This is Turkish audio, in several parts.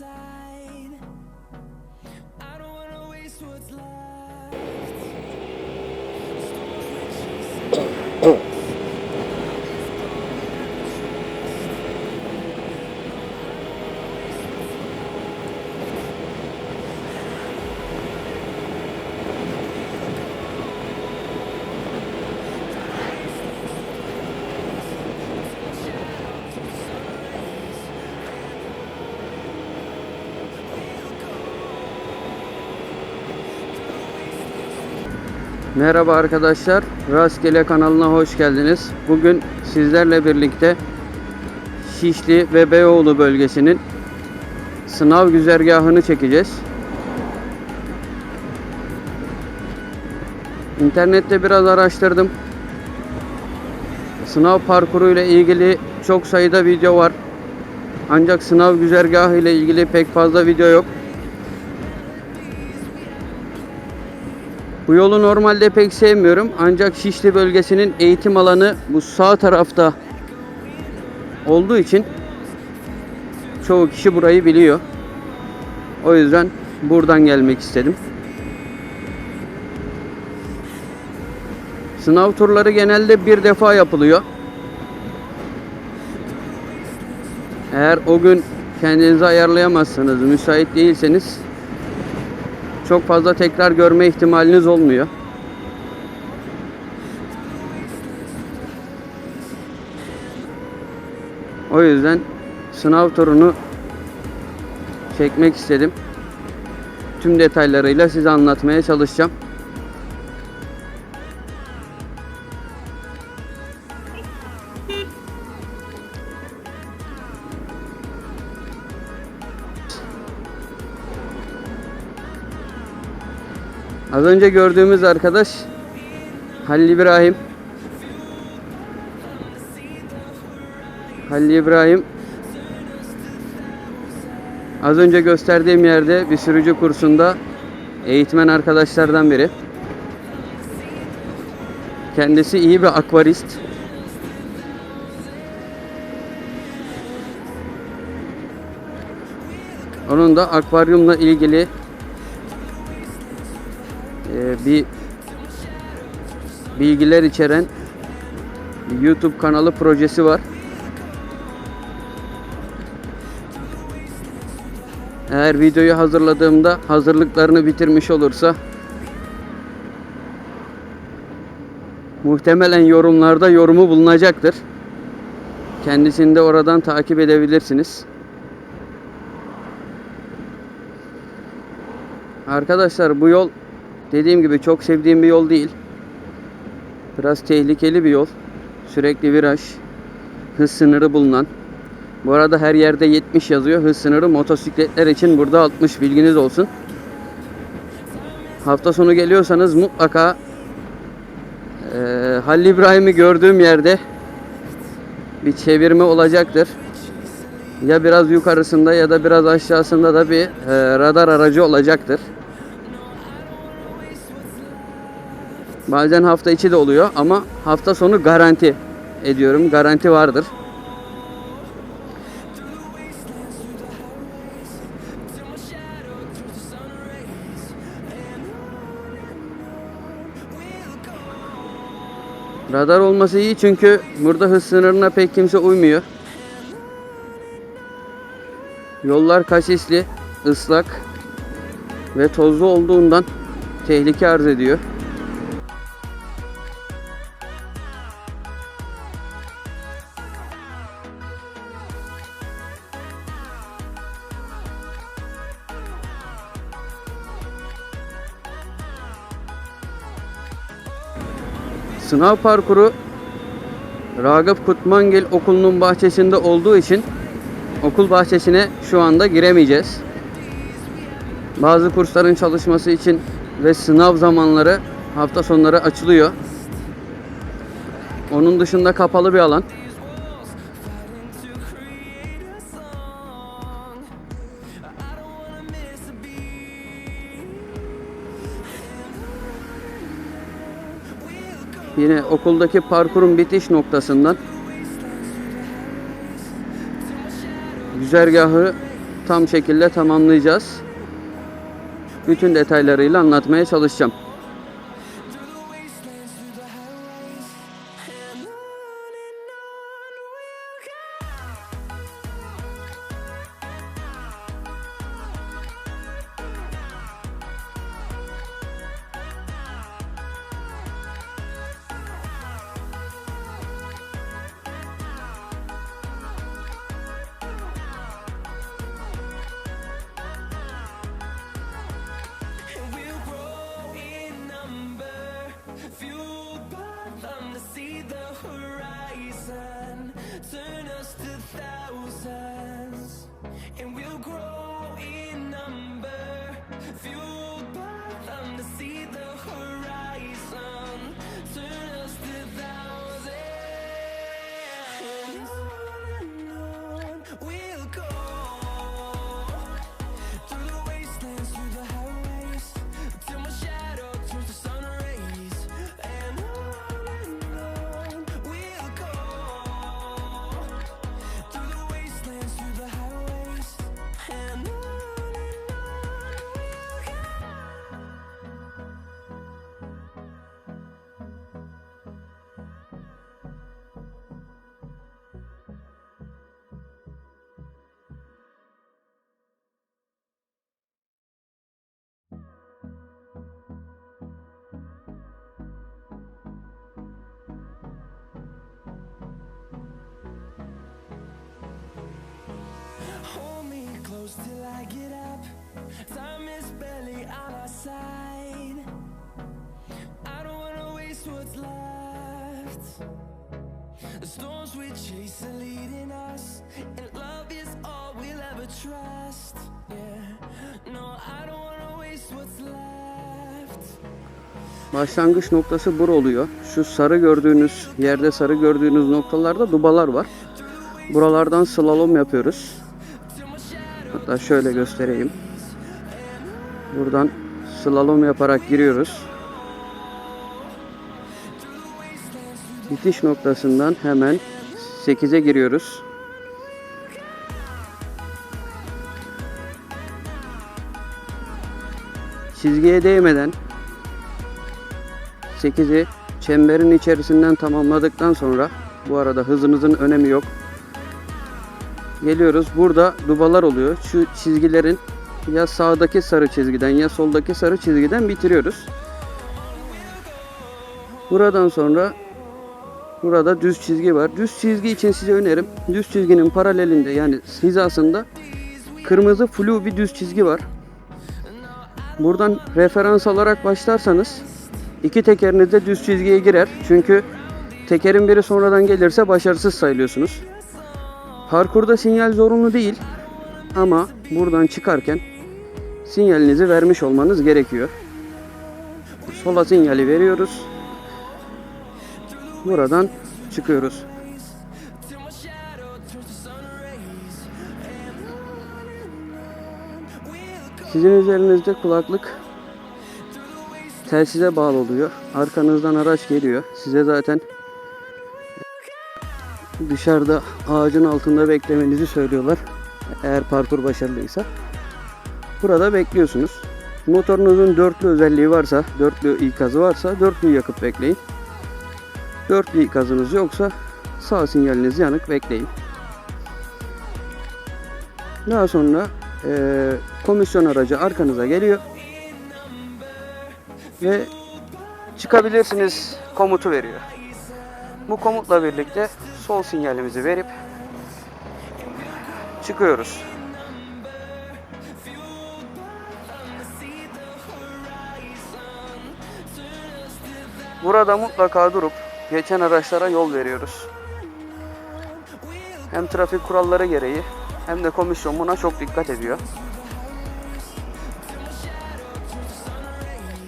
side. I don't wanna waste what's left. Merhaba arkadaşlar, Rastgele kanalına hoş geldiniz. Bugün sizlerle birlikte Şişli ve Beyoğlu bölgesinin sınav güzergahını çekeceğiz. İnternette biraz araştırdım. Sınav parkuru ile ilgili çok sayıda video var. Ancak sınav güzergahı ile ilgili pek fazla video yok. Bu yolu normalde pek sevmiyorum ancak Şişli bölgesinin eğitim alanı bu sağ tarafta olduğu için çoğu kişi burayı biliyor. O yüzden buradan gelmek istedim. Sınav turları genelde bir defa yapılıyor. Eğer o gün kendinizi ayarlayamazsanız, müsait değilseniz çok fazla tekrar görme ihtimaliniz olmuyor. O yüzden sınav turunu çekmek istedim. Tüm detaylarıyla size anlatmaya çalışacağım. Az önce gördüğümüz arkadaş Halil İbrahim. Halil İbrahim az önce gösterdiğim yerde bir sürücü kursunda eğitmen arkadaşlardan biri. Kendisi iyi bir akvarist. Onun da akvaryumla ilgili e, bir bilgiler içeren YouTube kanalı projesi var. Eğer videoyu hazırladığımda hazırlıklarını bitirmiş olursa muhtemelen yorumlarda yorumu bulunacaktır. Kendisini de oradan takip edebilirsiniz. Arkadaşlar bu yol dediğim gibi çok sevdiğim bir yol değil. Biraz tehlikeli bir yol. Sürekli viraj. Hız sınırı bulunan. Bu arada her yerde 70 yazıyor. Hız sınırı motosikletler için burada 60 bilginiz olsun. Hafta sonu geliyorsanız mutlaka eee Halil İbrahim'i gördüğüm yerde bir çevirme olacaktır. Ya biraz yukarısında ya da biraz aşağısında da bir eee, radar aracı olacaktır. Bazen hafta içi de oluyor ama hafta sonu garanti ediyorum. Garanti vardır. Radar olması iyi çünkü burada hız sınırına pek kimse uymuyor. Yollar kasisli, ıslak ve tozlu olduğundan tehlike arz ediyor. Sınav parkuru Ragıp Kutmangil Okulu'nun bahçesinde olduğu için okul bahçesine şu anda giremeyeceğiz. Bazı kursların çalışması için ve sınav zamanları hafta sonları açılıyor. Onun dışında kapalı bir alan. Yine okuldaki parkurun bitiş noktasından güzergahı tam şekilde tamamlayacağız. Bütün detaylarıyla anlatmaya çalışacağım. Close till I get up. Time is barely on our side. I don't wanna waste what's left. The storms we chase are leading us, and love is all we'll ever trust. Yeah, no, I don't wanna waste what's left. Başlangıç noktası bura oluyor. Şu sarı gördüğünüz yerde sarı gördüğünüz noktalarda dubalar var. Buralardan slalom yapıyoruz. Hatta şöyle göstereyim. Buradan slalom yaparak giriyoruz. Bitiş noktasından hemen 8'e giriyoruz. Çizgiye değmeden 8'i çemberin içerisinden tamamladıktan sonra bu arada hızınızın önemi yok. Geliyoruz. Burada dubalar oluyor. Şu çizgilerin ya sağdaki sarı çizgiden ya soldaki sarı çizgiden bitiriyoruz. Buradan sonra burada düz çizgi var. Düz çizgi için size önerim. Düz çizginin paralelinde yani hizasında kırmızı flu bir düz çizgi var. Buradan referans alarak başlarsanız iki tekeriniz de düz çizgiye girer. Çünkü tekerin biri sonradan gelirse başarısız sayılıyorsunuz. Parkurda sinyal zorunlu değil ama buradan çıkarken sinyalinizi vermiş olmanız gerekiyor. Sola sinyali veriyoruz. Buradan çıkıyoruz. Sizin üzerinizde kulaklık telsize bağlı oluyor. Arkanızdan araç geliyor. Size zaten dışarıda ağacın altında beklemenizi söylüyorlar. Eğer parkur başarılıysa. Burada bekliyorsunuz. Motorunuzun dörtlü özelliği varsa, dörtlü ikazı varsa dörtlü yakıp bekleyin. Dörtlü ikazınız yoksa sağ sinyaliniz yanık bekleyin. Daha sonra eee, komisyon aracı arkanıza geliyor ve çıkabilirsiniz komutu veriyor. Bu komutla birlikte sol sinyalimizi verip çıkıyoruz. Burada mutlaka durup geçen araçlara yol veriyoruz. Hem trafik kuralları gereği hem de komisyon buna çok dikkat ediyor.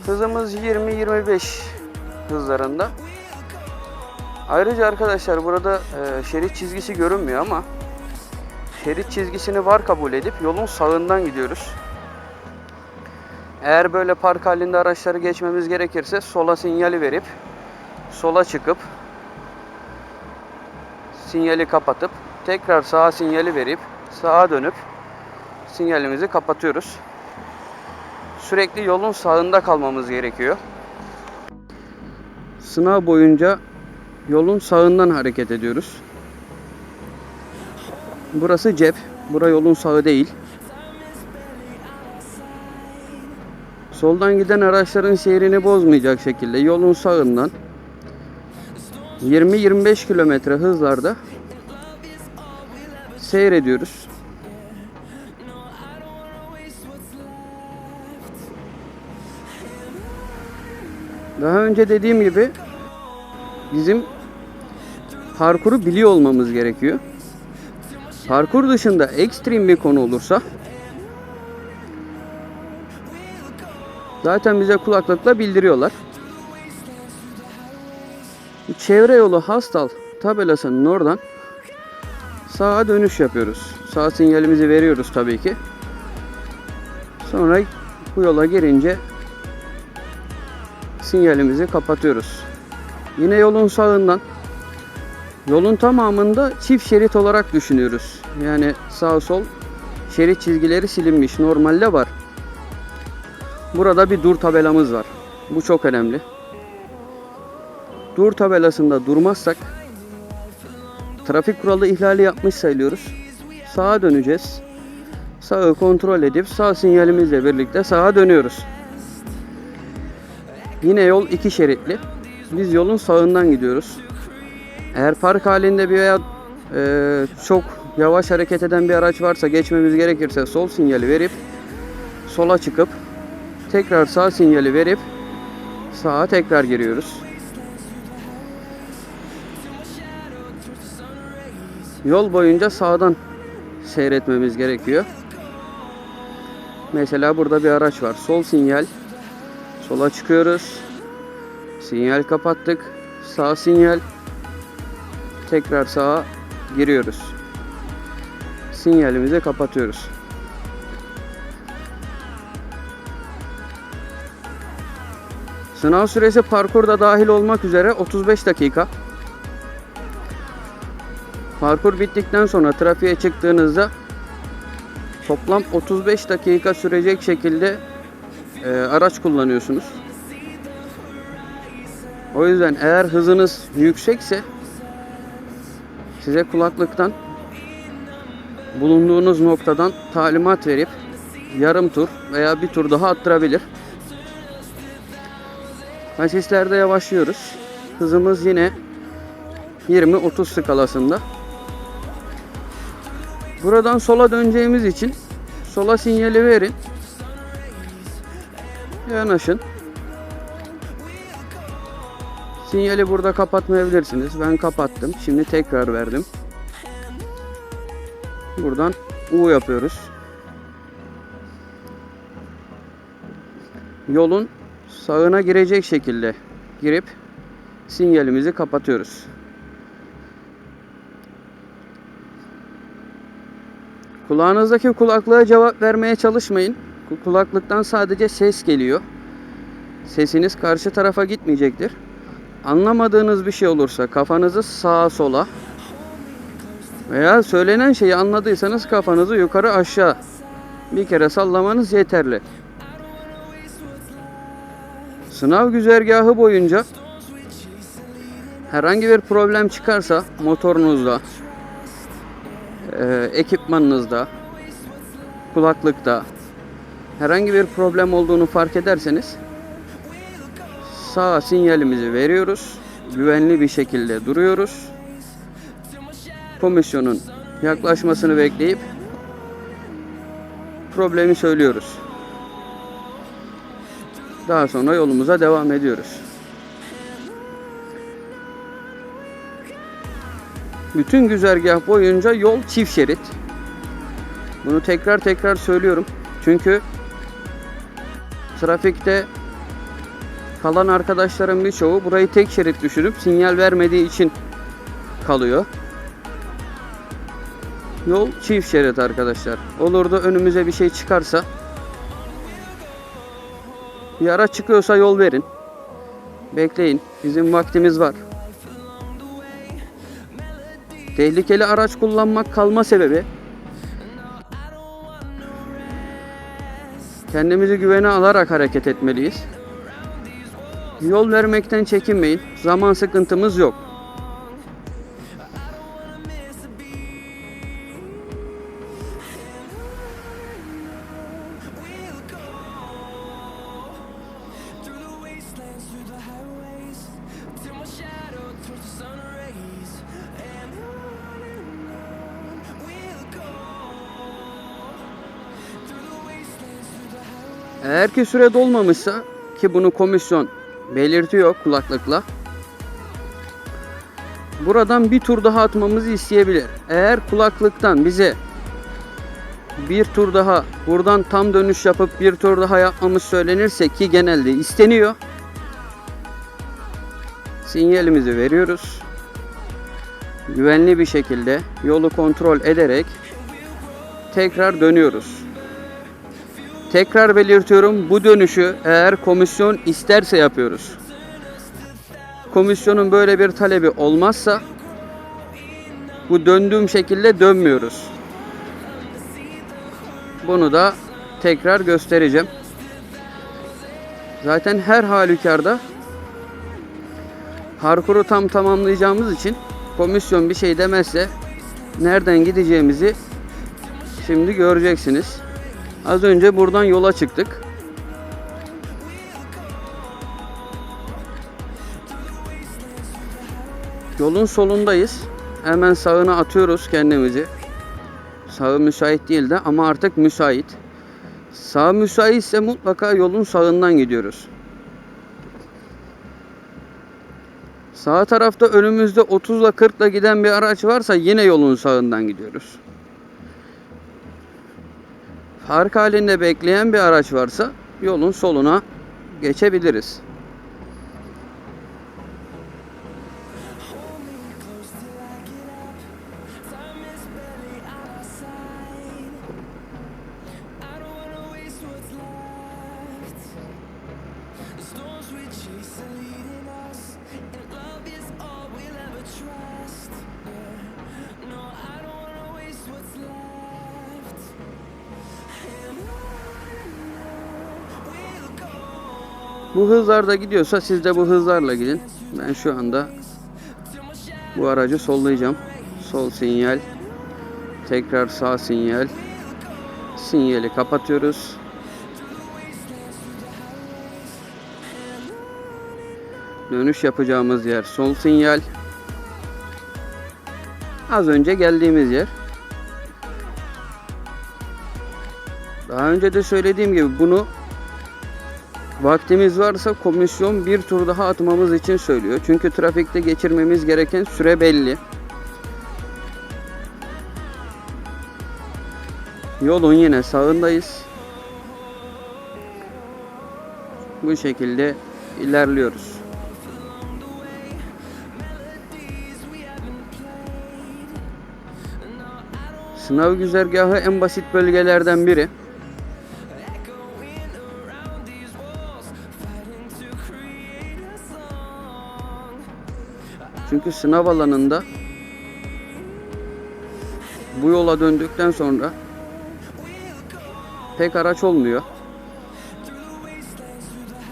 Hızımız 20-25 hızlarında. Ayrıca arkadaşlar burada e, şerit çizgisi görünmüyor ama şerit çizgisini var kabul edip yolun sağından gidiyoruz. Eğer böyle park halinde araçları geçmemiz gerekirse sola sinyali verip sola çıkıp sinyali kapatıp tekrar sağa sinyali verip sağa dönüp sinyalimizi kapatıyoruz. Sürekli yolun sağında kalmamız gerekiyor. Sınav boyunca yolun sağından hareket ediyoruz. Burası cep. Bura yolun sağı değil. Soldan giden araçların seyrini bozmayacak şekilde yolun sağından 20-25 kilometre hızlarda seyrediyoruz. Daha önce dediğim gibi bizim parkuru biliyor olmamız gerekiyor. Parkur dışında ekstrem bir konu olursa zaten bize kulaklıkla bildiriyorlar. Çevre yolu Hastal tabelasının oradan sağa dönüş yapıyoruz. Sağ sinyalimizi veriyoruz tabii ki. Sonra bu yola girince sinyalimizi kapatıyoruz. Yine yolun sağından yolun tamamında çift şerit olarak düşünüyoruz. Yani sağ sol şerit çizgileri silinmiş. Normalde var. Burada bir dur tabelamız var. Bu çok önemli. Dur tabelasında durmazsak trafik kuralı ihlali yapmış sayılıyoruz. Sağa döneceğiz. Sağı kontrol edip sağ sinyalimizle birlikte sağa dönüyoruz. Yine yol iki şeritli. Biz yolun sağından gidiyoruz. Eğer park halinde bir veya e, çok yavaş hareket eden bir araç varsa geçmemiz gerekirse sol sinyali verip sola çıkıp tekrar sağ sinyali verip sağa tekrar giriyoruz. Yol boyunca sağdan seyretmemiz gerekiyor. Mesela burada bir araç var. Sol sinyal. Sola çıkıyoruz. Sinyal kapattık. Sağ sinyal. Tekrar sağa giriyoruz. Sinyalimizi kapatıyoruz. Sınav süresi parkurda dahil olmak üzere 35 dakika. Parkur bittikten sonra trafiğe çıktığınızda toplam 35 dakika sürecek şekilde e, araç kullanıyorsunuz. O yüzden eğer hızınız yüksekse size kulaklıktan bulunduğunuz noktadan talimat verip yarım tur veya bir tur daha attırabilir. Asislerde yavaşlıyoruz. Hızımız yine 20-30 skalasında. Buradan sola döneceğimiz için sola sinyali verin. Yanaşın. Sinyali burada kapatmayabilirsiniz. Ben kapattım. Şimdi tekrar verdim. Buradan U yapıyoruz. Yolun sağına girecek şekilde girip sinyalimizi kapatıyoruz. Kulağınızdaki kulaklığa cevap vermeye çalışmayın. Ku- Kulaklıktan sadece ses geliyor. Sesiniz karşı tarafa gitmeyecektir. Anlamadığınız bir şey olursa kafanızı sağa sola veya söylenen şeyi anladıysanız kafanızı yukarı aşağı bir kere sallamanız yeterli. Sınav güzergahı boyunca herhangi bir problem çıkarsa motorunuzda, e, ekipmanınızda, kulaklıkta herhangi bir problem olduğunu fark ederseniz sağ sinyalimizi veriyoruz. Güvenli bir şekilde duruyoruz. Komisyonun yaklaşmasını bekleyip problemi söylüyoruz. Daha sonra yolumuza devam ediyoruz. Bütün güzergah boyunca yol çift şerit. Bunu tekrar tekrar söylüyorum. Çünkü trafikte kalan arkadaşlarım birçoğu burayı tek şerit düşünüp sinyal vermediği için kalıyor. Yol çift şerit arkadaşlar. Olur da önümüze bir şey çıkarsa bir araç çıkıyorsa yol verin. Bekleyin. Bizim vaktimiz var. Tehlikeli araç kullanmak kalma sebebi Kendimizi güvene alarak hareket etmeliyiz. Yol vermekten çekinmeyin. Zaman sıkıntımız yok. Eğer ki süre dolmamışsa ki bunu komisyon belirtiyor kulaklıkla. Buradan bir tur daha atmamızı isteyebilir. Eğer kulaklıktan bize bir tur daha buradan tam dönüş yapıp bir tur daha yapmamız söylenirse ki genelde isteniyor. Sinyalimizi veriyoruz. Güvenli bir şekilde yolu kontrol ederek tekrar dönüyoruz. Tekrar belirtiyorum bu dönüşü eğer komisyon isterse yapıyoruz. Komisyonun böyle bir talebi olmazsa bu döndüğüm şekilde dönmüyoruz. Bunu da tekrar göstereceğim. Zaten her halükarda parkuru tam tamamlayacağımız için komisyon bir şey demezse nereden gideceğimizi şimdi göreceksiniz. Az önce buradan yola çıktık. Yolun solundayız. Hemen sağına atıyoruz kendimizi. Sağı müsait değil de ama artık müsait. Sağ müsaitse mutlaka yolun sağından gidiyoruz. Sağ tarafta önümüzde 30 ile 40 ile giden bir araç varsa yine yolun sağından gidiyoruz. Park halinde bekleyen bir araç varsa yolun soluna geçebiliriz. Bu hızlarda gidiyorsa siz de bu hızlarla gidin. Ben şu anda bu aracı sollayacağım. Sol sinyal. Tekrar sağ sinyal. Sinyali kapatıyoruz. Dönüş yapacağımız yer sol sinyal. Az önce geldiğimiz yer. Daha önce de söylediğim gibi bunu Vaktimiz varsa komisyon bir tur daha atmamız için söylüyor. Çünkü trafikte geçirmemiz gereken süre belli. Yolun yine sağındayız. Bu şekilde ilerliyoruz. Sınav güzergahı en basit bölgelerden biri. Çünkü sınav alanında bu yola döndükten sonra pek araç olmuyor.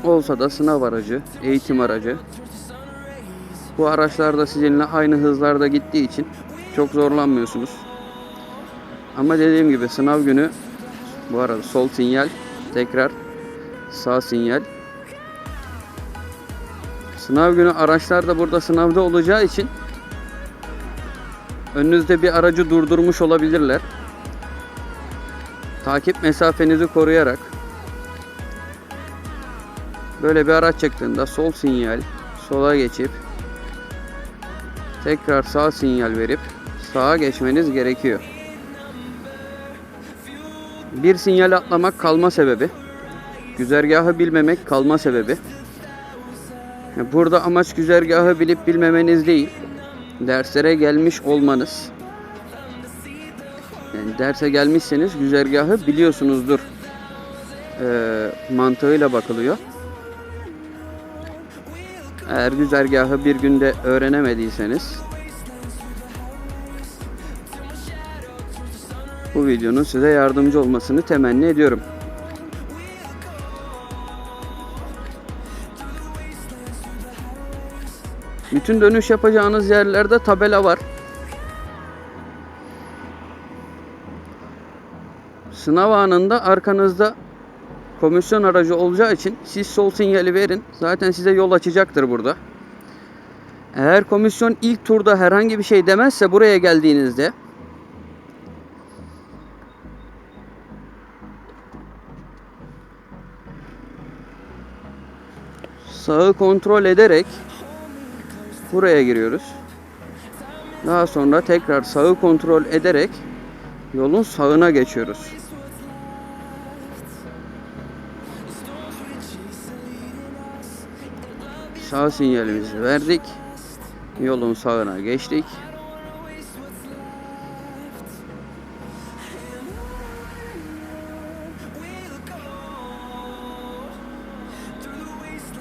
Olsa da sınav aracı, eğitim aracı. Bu araçlar da sizinle aynı hızlarda gittiği için çok zorlanmıyorsunuz. Ama dediğim gibi sınav günü bu arada sol sinyal, tekrar sağ sinyal. Sınav günü araçlar da burada sınavda olacağı için önünüzde bir aracı durdurmuş olabilirler. Takip mesafenizi koruyarak böyle bir araç çıktığında sol sinyal sola geçip tekrar sağ sinyal verip sağa geçmeniz gerekiyor. Bir sinyal atlamak kalma sebebi. Güzergahı bilmemek kalma sebebi. Burada amaç güzergahı bilip bilmemeniz değil. Derslere gelmiş olmanız. Yani derse gelmişseniz güzergahı biliyorsunuzdur. Ee, mantığıyla bakılıyor. Eğer güzergahı bir günde öğrenemediyseniz bu videonun size yardımcı olmasını temenni ediyorum. Bütün dönüş yapacağınız yerlerde tabela var. Sınav anında arkanızda komisyon aracı olacağı için siz sol sinyali verin. Zaten size yol açacaktır burada. Eğer komisyon ilk turda herhangi bir şey demezse buraya geldiğinizde sağı kontrol ederek buraya giriyoruz. Daha sonra tekrar sağı kontrol ederek yolun sağına geçiyoruz. Sağ sinyalimizi verdik. Yolun sağına geçtik.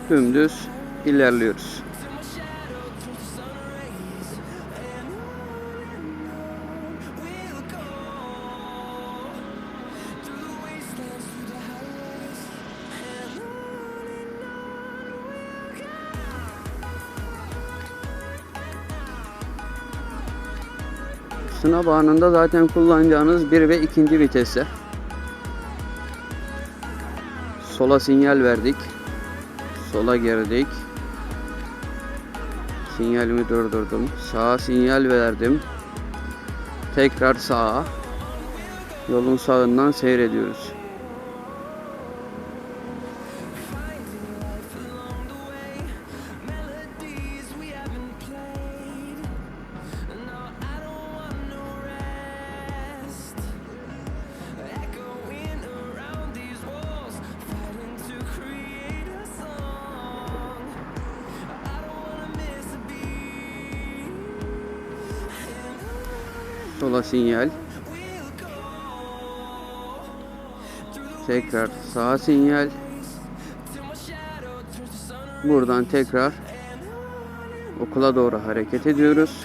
Dümdüz ilerliyoruz. Sınav anında zaten kullanacağınız bir ve ikinci vitesler. Sola sinyal verdik. Sola girdik. Sinyalimi durdurdum. Sağa sinyal verdim. Tekrar sağa. Yolun sağından seyrediyoruz. Sola sinyal. Tekrar sağa sinyal. Buradan tekrar okula doğru hareket ediyoruz.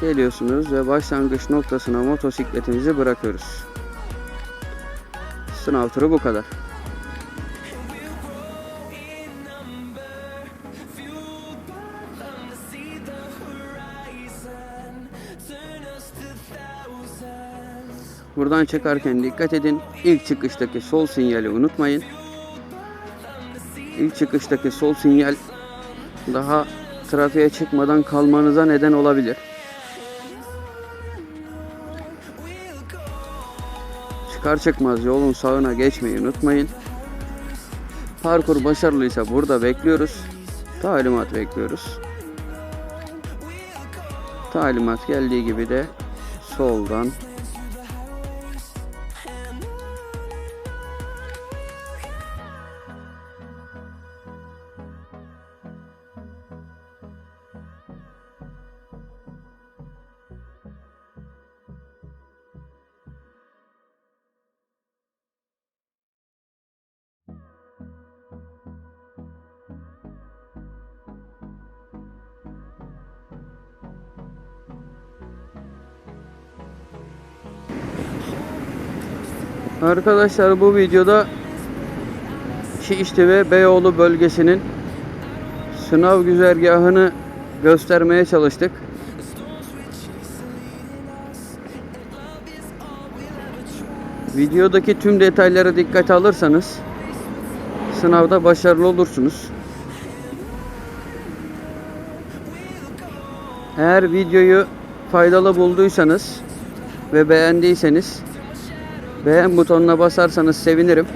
Geliyorsunuz ve başlangıç noktasına motosikletinizi bırakıyoruz. Sınav turu bu kadar. Buradan çıkarken dikkat edin. İlk çıkıştaki sol sinyali unutmayın. İlk çıkıştaki sol sinyal daha trafiğe çıkmadan kalmanıza neden olabilir. Çıkar çıkmaz yolun sağına geçmeyi unutmayın. Parkur başarılıysa burada bekliyoruz. Talimat bekliyoruz. Talimat geldiği gibi de soldan Arkadaşlar bu videoda Şiişli ve Beyoğlu bölgesinin sınav güzergahını göstermeye çalıştık. Videodaki tüm detaylara dikkate alırsanız sınavda başarılı olursunuz. Eğer videoyu faydalı bulduysanız ve beğendiyseniz beğen butonuna basarsanız sevinirim.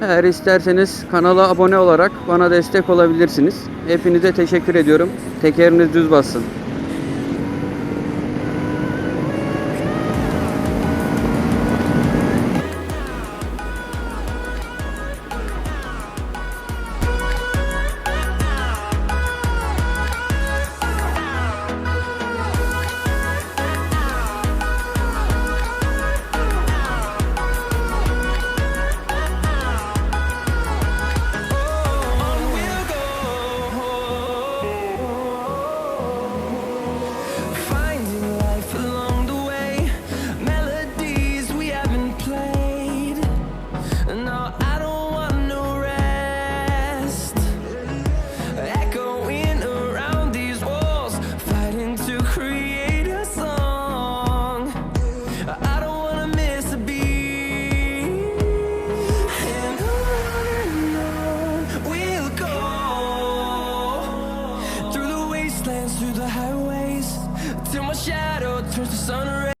Eğer isterseniz kanala abone olarak bana destek olabilirsiniz. Hepinize teşekkür ediyorum. Tekeriniz düz bassın.